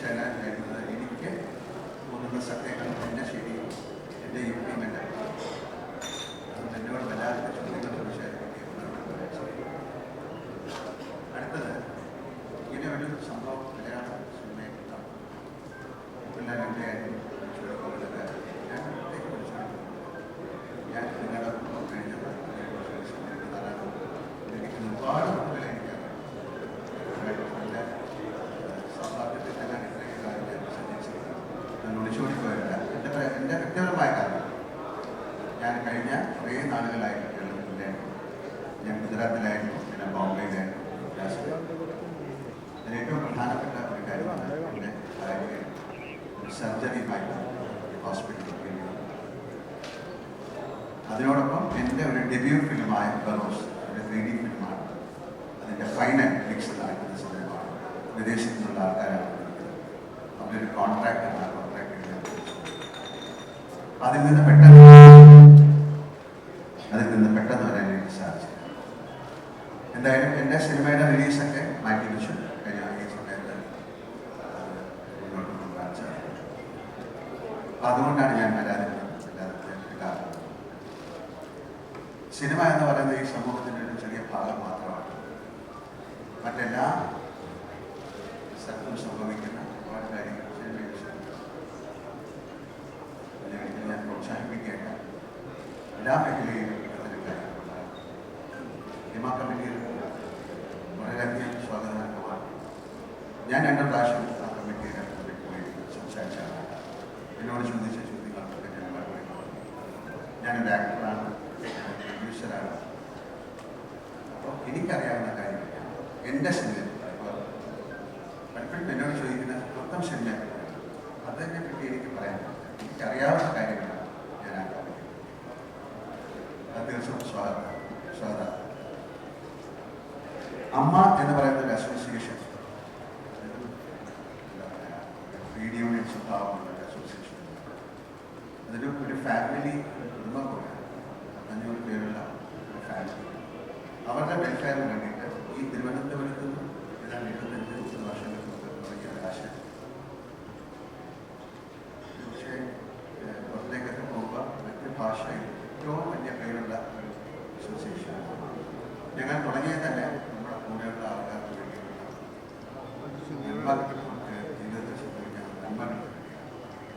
എനിക്ക് എത്തിച്ചേരാൻ കഴിയുന്നത് എനിക്ക് തോന്നുന്ന സത്യങ്ങൾ എന്റെ ശരിയും എന്റെ യുക്തിയുമല്ല അതുകൊണ്ട് എന്നോട് വല്ലാത്ത ചോദ്യങ്ങൾ ചോദിച്ചാൽ അടുത്തത് ഇങ്ങനെ ഒരു സംഭവം മലയാള സിനിമയിൽ ഉണ്ടാവും പിള്ളേരുടെ ചുരുക്കമുള്ളത് ഞാൻ ഇവിടേക്ക് വിളിച്ചിട്ടുണ്ട് ഞാൻ നിങ്ങളുടെ ഒപ്പം കഴിഞ്ഞത് എനിക്ക് ഒരുപാട് കൂടുതൽ എനിക്കറിയാം നല്ല സൗഹാർദ്ദത്തിൽ തന്നെ ഇത്രയും കാലം ഞാൻ സഞ്ചരിച്ചിട്ടുണ്ട് ഞാൻ ഒളിച്ചോടി പോയില്ല എന്റെ പ്ര- എന്റെ വ്യക്തിപരമായ കാരണം ഞാൻ കഴിഞ്ഞ കുറേ നാളുകളായിട്ട് കേരളത്തിലെ ഞാൻ ഗുജറാത്തിലായിരുന്നു പിന്നെ ബോംബെയിലായിരുന്നു രാജസ്ഥാനിലായിരുന്നു. അതിൽ ഏറ്റവും പ്രധാനപ്പെട്ട ഒരു കാര്യമാണ് എന്റെ ഭാര്യ ഒരു സർജറിയുമായി ഹോസ്പിറ്റലിൽ അതിനോടൊപ്പം എന്റെ ഒരു ഡെബ്യൂ ഫിലിമായ ബറോസ് ഒരു ത്രീ ഡി ഫിലിമാണ് അതിന്റെ ഫൈനൽ ഫിക്സ് നടക്കുന്ന സമയമാണ് വിദേശത്തു നിന്നുള്ള ആൾക്കാരാണ്. അവരൊരു കോൺട്രാക്റ്റാണ് ആ കോൺട്രാക്ട് അതിൽ നിന്ന് പെട്ടെന്ന് അതിൽ നിന്ന് പെട്ടെന്ന് വരാൻ എനിക്ക് സാധിച്ചു. എന്തായാലും എന്റെ സിനിമയുടെ റിലീസൊക്കെ മാറ്റി വെച്ചു അതുകൊണ്ടാണ് ഞാൻ സമയത്ത് അത് മുന്നോട്ട് കൊണ്ടുപോകാൻ സാധിക്കും അപ്പൊ അതുകൊണ്ടാണ് ഞാൻ വരാതിരുന്നത് അല്ലാതെ ഒരു കാരണം സിനിമ എന്ന് പറയുന്നത് ഈ സമൂഹത്തിന്റെ ഒരു ചെറിയ ഭാഗം മാത്രമാണ്. മറ്റെല്ലാ സ്ഥലത്തും സംഭവിക്കുന്ന ഒരുപാട് കാര്യങ്ങൾ സിനിമയിൽ. അതിനെ ഞാൻ പ്രോത്സാഹിപ്പിക്കേണ്ട എല്ലാ മേഖലയിലും ഇത്തരം കാര്യങ്ങളുണ്ടാകും. സിനിമാ കമ്മിറ്റിയിൽ വളരെയധികം സ്വാഗതമാണ് ഞാൻ രണ്ട് പ്രാവശ്യം ആ കമ്മിറ്റിയുടെ മുമ്പിൽ പോയി സംസാരിച്ചാണ് എന്നോട് ചോദിച്ച ചോദ്യങ്ങൾക്കൊക്കെ ഞാൻ മറുപടി ഞാൻ ആക്ടറാണ് പ്രൊഡ്യൂസറാണ് അപ്പോൾ എനിക്കറിയാവുന്ന കാര്യങ്ങൾ എന്റെ ശല്യം പലപ്പോഴും എന്നോട് ചോദിക്കുന്ന മൊത്തം ശല്യം. അതിനെ പറ്റി എനിക്ക് പറയാൻ. എനിക്കറിയാവുന്ന കാര്യങ്ങളാണ് ഞാൻ ആ അത് ദിവസം സ്വാഗതം. സ്വാഗതം. അമ്മ എന്ന് പറയുന്ന ഒരു അസോസിയേഷൻ റേഡിയോ സ്വഭാവമുള്ള ഒരു അസോസിയേഷൻ അതൊരു ഒരു ഫാമിലി കുടുംബം കൂടെയാണ് അഞ്ഞൂറ് പേരുള്ള ഒരു ഫാമിലി അവരുടെ വെൽഫെയറിന് വേണ്ടിയിട്ട് ഈ തിരുവനന്തപുരത്ത് നിന്ന് ഏതാണ്ട് എഴുപത്തഞ്ച് മുപ്പത് വർഷങ്ങൾക്ക് മുമ്പ് തുടങ്ങിയ ഒരു ആശയം പക്ഷേ ഏഹ്, പുറത്തേക്കൊക്കെ പോകുമ്പോൾ മറ്റ് ഭാഷയിൽ ഏറ്റവും വലിയ പേരുള്ള ഒരു അസോസിയേഷൻ ഞങ്ങൾ തുടങ്ങിയത് തന്നെ നമ്മുടെ കൂടെയുള്ള ആൾക്കാർക്ക് വേണ്ടിയുള്ള നന്മ നമുക്ക് ജീവിതത്തിൽ സംഭവിക്കുന്ന നന്മകൾ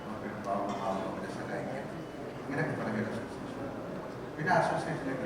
നമുക്ക് പാവം പാവങ്ങളെ സഹായിക്കാൻ ഇങ്ങനെയൊക്കെ തുടങ്ങിയ ഒരു അസോസിയേഷൻ പിന്നെ അസോസിയേഷനിലേക്ക്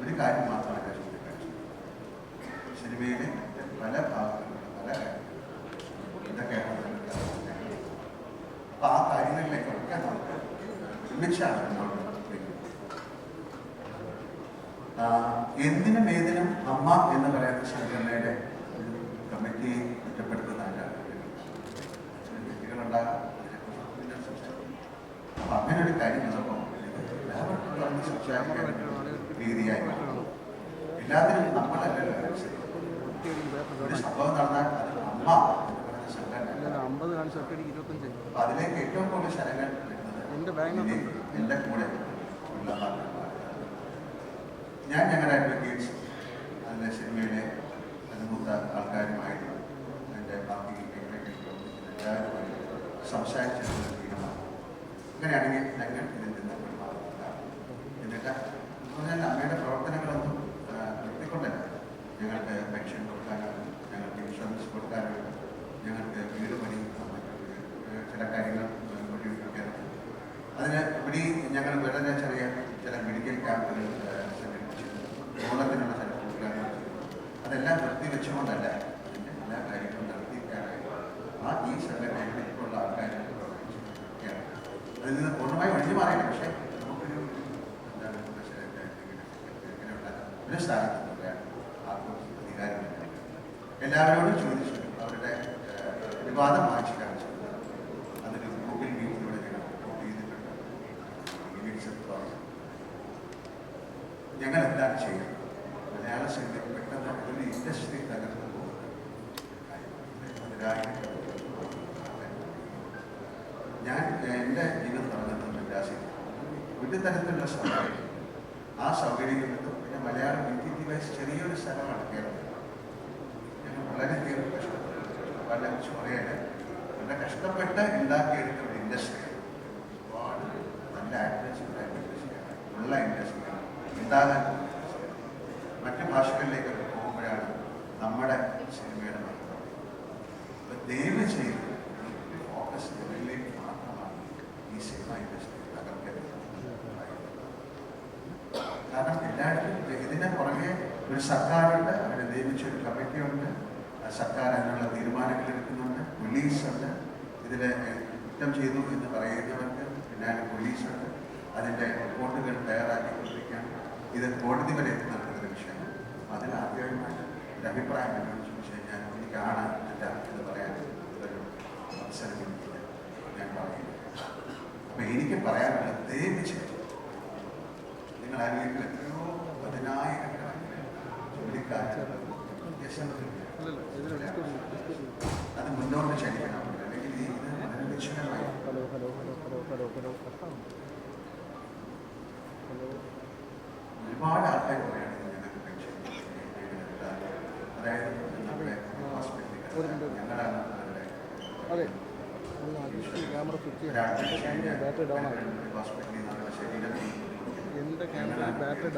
ഒരു കാര്യം മാത്രമാണ് ഞാൻ ചൂണ്ടിക്കാണിച്ചത് സിനിമയിലെ പല ഭാഗങ്ങളിലും പല കാര്യങ്ങളും ഇതൊക്കെയാണ്. അപ്പൊ ആ കാര്യങ്ങളിലേക്കൊക്കെ നമുക്ക് ഒരുമിച്ചാണ് എന്തിനും ഏതിനും അമ്മ എന്ന് പറയുന്ന സംഘടനയുടെ ഒരു കമ്മിറ്റിയെ കുറ്റപ്പെടുത്തുന്നതല്ല വ്യക്തികളുണ്ടാകാം അതിനെക്കുറിച്ച് പിന്നീട് സംസാരിക്കാം. അപ്പൊ അങ്ങനെ ഒരു കാര്യം വന്നപ്പോൾ ഇത് എല്ലാവർക്കും തുറന്ന് സംസാരിക്കാൻ രീതിയായി മാറി. എല്ലാത്തിനും നമ്മളല്ലല്ലോ ആവശ്യം. ഒരു സംഭവം നടന്നാൽ അത് അമ്മ എന്ന് പറയുന്ന സംഘടന ഒറ്റയടിക്ക് ഇരുപത്തഞ്ച്. അതിലേക്ക് ഏറ്റവും കൂടുതൽ ശരങ്ങൾ എന്റെ ബാങ്ക് എന്റെ കൂടെ ഞാൻ ഞങ്ങളുടെ അഡ്വക്കേറ്റ്സ് അതിലെ സിനിമയിലെ അനുഭൂത ആൾക്കാരുമായിട്ട് എന്റെ ബാക്കി മേഖലകളിൽ പ്രവർത്തിക്കുന്ന എല്ലാവരുമായി സംസാരിച്ചിട്ടുള്ള തീരുമാനം അങ്ങനെയാണെങ്കിൽ ഞങ്ങൾ ഇതിൽ നിന്ന് പിന്മാറുന്നില്ല എന്നിട്ട് എന്ന് പറഞ്ഞാൽ അമ്മയുടെ പ്രവർത്തനങ്ങളൊന്നും ആ, നിർത്തിക്കൊണ്ടല്ല ഞങ്ങൾക്ക് പെൻഷൻ കൊടുക്കാനാണ് ഞങ്ങൾക്ക് ഇൻഷുറൻസ് കൊടുക്കാനാണ് ഞങ്ങൾക്ക് വീട് പണി മറ്റു ചില കാര്യങ്ങൾ വഴിവെക്കാനാണ് അതിന് ഇവിടെ ഞങ്ങൾ വളരെ ചെറിയ ചില സംഘടിപ്പിച്ചിട്ടുണ്ട് ഓണത്തിനുള്ള ചില അതെല്ലാം വൃത്തി വെച്ചുകൊണ്ടല്ല എല്ലാ കാര്യങ്ങളും നടത്തിക്കാനായി ആ ഈ ഉള്ള ആൾക്കാർ പ്രവർത്തിച്ചിരിക്കുകയാണ് അതിൽ നിന്ന് പൂർണമായി ഒഴിഞ്ഞു മാറിയില്ല പക്ഷേ നമുക്കൊരു എന്താണ് ഒരു സ്ഥാനത്ത് ആഘോഷിക്കും എല്ലാവരോടും ചോദിച്ചു അവരുടെ വിവാദം മാറ്റി ഞങ്ങൾ എന്താണ് ചെയ്യുന്നത് മലയാള സിനിമ പെട്ടെന്ന് ഒരു ഇൻഡസ്ട്രി തകർന്നു പതിനായിരക്കണക്കിന് ഞാൻ എന്റെ ജീവിതം തുടങ്ങുന്നത് മദ്രാസിൽ ഒരു തരത്തിലുള്ള സൗകര്യം. ആ സൗകര്യങ്ങൾ കിട്ടും പിന്നെ മലയാളം ഡിവൈസ് ചെറിയൊരു സ്ഥലമാണ് കേരളം. ഞങ്ങൾ വളരെയധികം കഷ്ടപ്പെട്ടു. വളരെ പറയട്ടെ വളരെ കഷ്ടപ്പെട്ട് ഉണ്ടാക്കിയെടുത്ത ഒരു ഇൻഡസ്ട്രി ഒരുപാട് നല്ല ആക്ടേഴ്സ് ഉള്ള ഇൻഡസ്ട്രിയാണ്. ഉണ്ടാകാൻ മറ്റ് ഭാഷകളിലേക്ക് പോകുമ്പോഴാണ് നമ്മുടെ സിനിമയുടെ മഹത്വം. ദയവ് ചെയ്ത് ഫോക്കസ് ലെവലിലേക്ക് മാത്രമാണ് ഈ സിനിമ ഇൻഡസ്ട്രി തകർക്കരുത് കാരണം എല്ലായിടത്തും ഇതിനെ പുറകെ ഒരു സർക്കാരുണ്ട് അവരെ നിയമിച്ച ഒരു കമ്മിറ്റിയുണ്ട്. സർക്കാർ അതിനുള്ള തീരുമാനങ്ങൾ എടുക്കുന്നുണ്ട്. പോലീസുണ്ട്. ഇതിനെ കുറ്റം ചെയ്തു എന്ന് പറയുന്നവർക്ക് പിന്നാലെ പോലീസുണ്ട്. അതിന്റെ റിപ്പോർട്ടുകൾ തയ്യാറാക്കി തയ്യാറാക്കിക്കൊണ്ടിരിക്കുകയാണ്. ഇത് കോടതി വരെ നടക്കുന്ന നടക്കുന്ന വിഷയമാണ് അതിൽ ആദ്യമായിട്ട് ഒരു അഭിപ്രായം എന്നോട് ഞാൻ എനിക്ക് എനിക്കാണ് എന്റെ ഇത് പറയാൻ ഒരു അവസരം കിട്ടിയത് ഞാൻ പറയുന്നു. അപ്പൊ എനിക്ക് പറയാനുള്ളത് ദയവ് വിഷയം. നിങ്ങൾ ആരെങ്കിലും എത്രയോ പതിനായിരക്കണക്കിന് ഡിസ്കൗണ്ട് അത് മുന്നോട്ട് ചലിക്കണം അല്ലെങ്കിൽ ഇത് വളരെ hello hello hello hello hello hello. ഒരുപാട് ആൾക്കാർ പറയുകയാണ് ഞങ്ങൾക്ക് പെൻഷൻ അതായത് നമ്മുടെ ഞങ്ങളാണ് അവരുടെ ക്യാമറ ബാറ്ററി ഡൗൺ ഹോസ്പിറ്റലിൽ ക്യാമറ ബാറ്ററി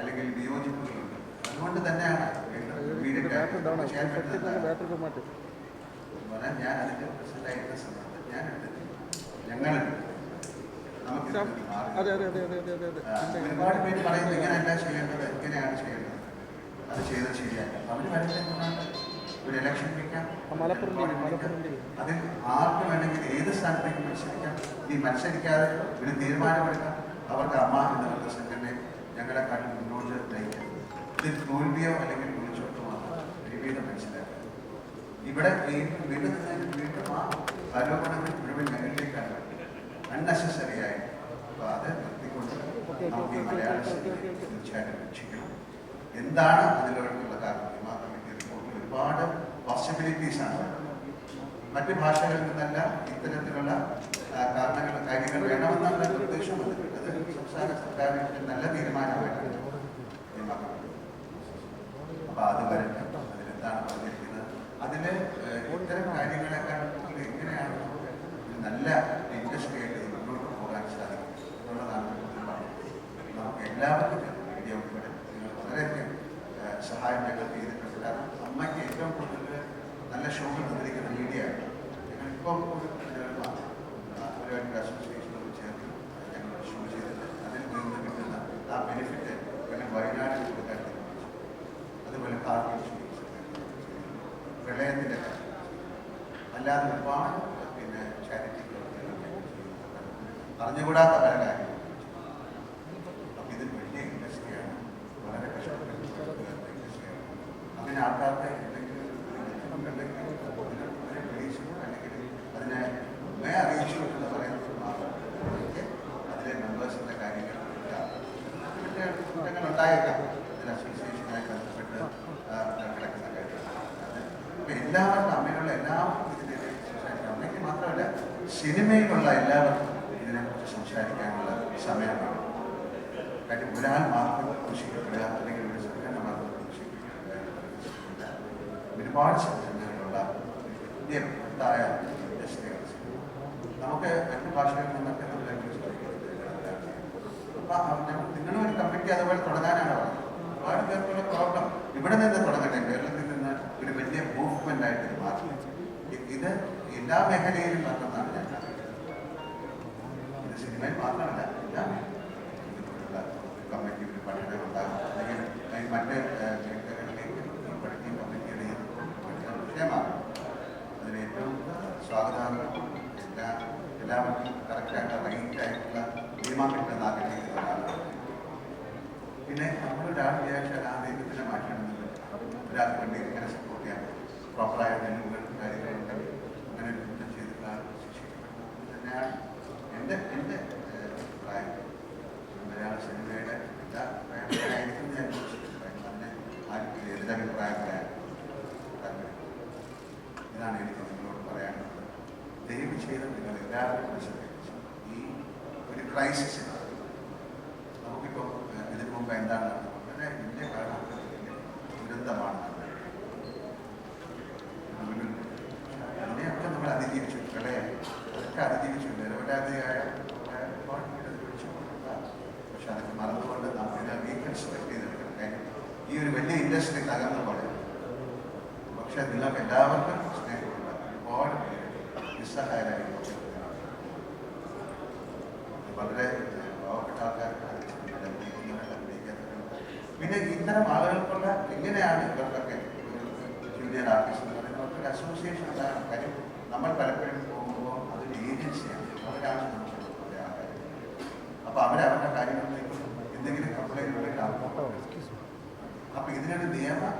അല്ലെങ്കിൽ വിയോജിപ്പുകളുണ്ട്. അതുകൊണ്ട് തന്നെയാണ് ബാറ്ററി ഡൗൺ ബാറ്ററി മാറ്റി. പറഞ്ഞാൽ ഞാൻ ആയിരുന്ന സമയത്ത് ഞാൻ എടുത്തിട്ടില്ല. ഞങ്ങൾ ഒരുപാട് പേര് പറയുന്നത് ഇങ്ങനെയല്ല ചെയ്യേണ്ടത് ഇങ്ങനെയാണ് ചെയ്യേണ്ടത്. അത് ചെയ്ത് ശരിയല്ല. അവർ വരുന്നത് ഒരു ഇലക്ഷൻ. അതിൽ ആർക്ക് വേണമെങ്കിൽ ഏത് സ്ഥാനത്തേക്ക് മത്സരിക്കാം. ഈ മത്സരിക്കാതെ ഒരു തീരുമാനമെടുക്കാം. അവർക്ക് അമ്മ എന്നുള്ള സംഘടനയെ ഞങ്ങളെ കാട്ടി മുന്നോട്ട് നയിക്കാം. ഇതിൽ തോൽവിയോ അല്ലെങ്കിൽ വിളിച്ചോട്ടോ മാത്രം. വിപരീതം മനസ്സിലാക്കുക ഇവിടെ വീണ്ടും വീണ്ടും വീണ്ടും ആ ആരോപണങ്ങൾ മുഴുവൻ ഞങ്ങളിലേക്കാണ് അൺനെസസറി ആയി അപ്പോൾ അത് നിർത്തിക്കൊണ്ട് നമുക്ക് ഈ മലയാള തീർച്ചയായിട്ടും രക്ഷിക്കണം. എന്താണ് അതിലോട്ടുള്ള കാരണം? മാത്രമേ റിപ്പോർട്ടിൽ ഒരുപാട് പോസിബിലിറ്റീസ് ആണ്. മറ്റു ഭാഷകളിൽ നിന്നല്ല ഇത്തരത്തിലുള്ള കാരണങ്ങൾ കാര്യങ്ങൾ വേണമെന്നുള്ള നിർദ്ദേശം അത് സംസ്ഥാന സർക്കാരിന്റെ നല്ല തീരുമാനമായിട്ടാണ്. അപ്പൊ അത് വരട്ടെ. അതിലെന്താണ് പറഞ്ഞിരിക്കുന്നത്? ഏഹ്, ഇത്തരം കാര്യങ്ങളെക്കാൾ എങ്ങനെയാണ് നല്ല ഇൻഡസ്ട്രി ആയിട്ട് മുന്നോട്ട് പോകാൻ സാധിക്കും എന്നുള്ളതാണ് നമുക്ക് എല്ലാവർക്കും മീഡിയ ഉൾപ്പെടെ വളരെയധികം സഹായം ഞങ്ങൾ ചെയ്തിട്ടുണ്ട്. കാരണം അമ്മയ്ക്ക് ഏറ്റവും കൂടുതൽ നല്ല ഷോകൾ തന്നിരിക്കുന്ന മീഡിയ. ഞങ്ങളിപ്പം ഒരു ആ, ഒരു അസോസിയേഷനോട് ചേർന്ന് ഞങ്ങൾ ഷോ ചെയ്തിട്ട് അതിൽ നിന്ന് കിട്ടുന്ന ആ ബെനിഫിറ്റ് ഞങ്ങൾ വയനാട്ടിൽ കൊടുക്കാൻ തീരുമാനിച്ചു അതുപോലെ കാർഗിൽ പ്രളയത്തിന്റെ കാര്യം. അല്ലാതെ ഒരുപാട് പിന്നെ ചാരിറ്റി പ്രവർത്തനങ്ങൾ അറിഞ്ഞുകൂടാത്ത പല കാര്യങ്ങളും. അപ്പം ഇത് വലിയ ഇൻഡസ്ട്രിയാണ് വളരെ കഷ്ടപ്പെട്ട ഇൻഡസ്ട്രിയാണ് അല്ലെങ്കിൽ അതിനെ എന്ന് കാര്യങ്ങൾ എല്ലാവർക്കും അമ്മയിലുള്ള എല്ലാവർക്കും സംസാരിക്കാം അമ്മയ്ക്ക് മാത്രമല്ല സിനിമയിലുള്ള എല്ലാവർക്കും ഇതിനെക്കുറിച്ച് സംസാരിക്കാനുള്ള സമയമാണ്. കാര്യം ഒരാൾ മാത്രം കൃഷിക്കപ്പെടുക അല്ലെങ്കിൽ ഒരു സംഘടന മാത്രം കൃഷിക്കപ്പെടുക ഒരുപാട് സംഘടനകളുള്ള ഇന്ത്യ ഉണ്ടായ നമുക്ക് മറ്റു ഭാഷകളിൽ നിന്നൊക്കെ നമ്മൾ നിങ്ങളും ഒരു കമ്മിറ്റി അതുപോലെ തുടങ്ങാനാണ് ഒരുപാട് പേർക്കുള്ള പ്രോബ്ലം ഇവിടെ നിന്ന് തുടങ്ങട്ടെ. കേരളത്തിൽ നിന്ന് ഒരു വലിയ മൂവ്മെന്റ് ആയിട്ട് ഇത് മാറി ഇ- ഇത് എല്ലാ മേഖലയിലും നടന്നതാണ് ഞാൻ किसी नहीं मारना चाहते ना कम्युनिटी में पढ़ने होता लेकिन कहीं पढ़ने പഠിക്കുകയും പഠിക്കുകയും പഠിക്കാൻ വിഷയമാണ് അതിന് ഏറ്റവും സ്വാഗതാർഹം എല്ലാ എല്ലാവർക്കും കറക്റ്റായിട്ട് റൈറ്റായിട്ടുള്ള നിയമം കിട്ടുമെന്ന് ആഗ്രഹിക്കുന്ന ഒരാളാണ് പിന്നെ നമ്മൾ ഒരാൾ വിചാരിച്ചാൽ ആ ദൈവത്തിനെ മാറ്റണമെന്നില്ല ഒരാൾക്ക് വേണ്ടി എങ്ങനെ സപ്പോർട്ട് ചെയ്യാം പ്രോപ്പറായ നിയമങ്ങൾ ക്രൈസിസ് നമുക്കിപ്പം ഇതിനു മുമ്പ് എന്താണ്? വളരെ ഇന്ത്യ കാലഘട്ടത്തിലെ ദുരന്തമാണ് അതിനെയൊക്കെ നമ്മൾ അതിജീവിച്ചു. പ്രളയം അതൊക്കെ അതിജീവിച്ചു നിരപരാധിയായ ഒരുപാട് പേരൊഴിച്ചു പക്ഷെ അതൊക്കെ മറന്നുകൊണ്ട് നമുക്ക് ഇതിനെ റീകൺസ്ട്രക്ട് ചെയ്തെടുക്കാൻ ഈ ഒരു വലിയ ഇൻഡസ്ട്രി തകർന്ന പോലെ പക്ഷെ നിങ്ങൾക്ക് എല്ലാവർക്കും സ്നേഹമുണ്ട്. ഒരുപാട് പേര് നിസ്സഹായരായിരിക്കും വളരെ പാവപ്പെട്ട ആൾക്കാർക്ക് പിന്നെ ഇത്തരം ആളുകൾക്കുള്ള എങ്ങനെയാണ് ഇവർക്കൊക്കെ ജൂനിയർ അവർക്കൊരു അസോസിയേഷൻ എന്താണ്? കാര്യം നമ്മൾ പലപ്പോഴും പോകുമ്പോൾ അതൊരു ഏജൻസിയാണ് അവരാണ് നമുക്ക് ആൾക്കാർ അപ്പോൾ അവരവരുടെ കാര്യങ്ങളിലേക്ക് എന്തെങ്കിലും കംപ്ലൈന്റ് അപ്പൊ ഇതിനൊരു നിയമം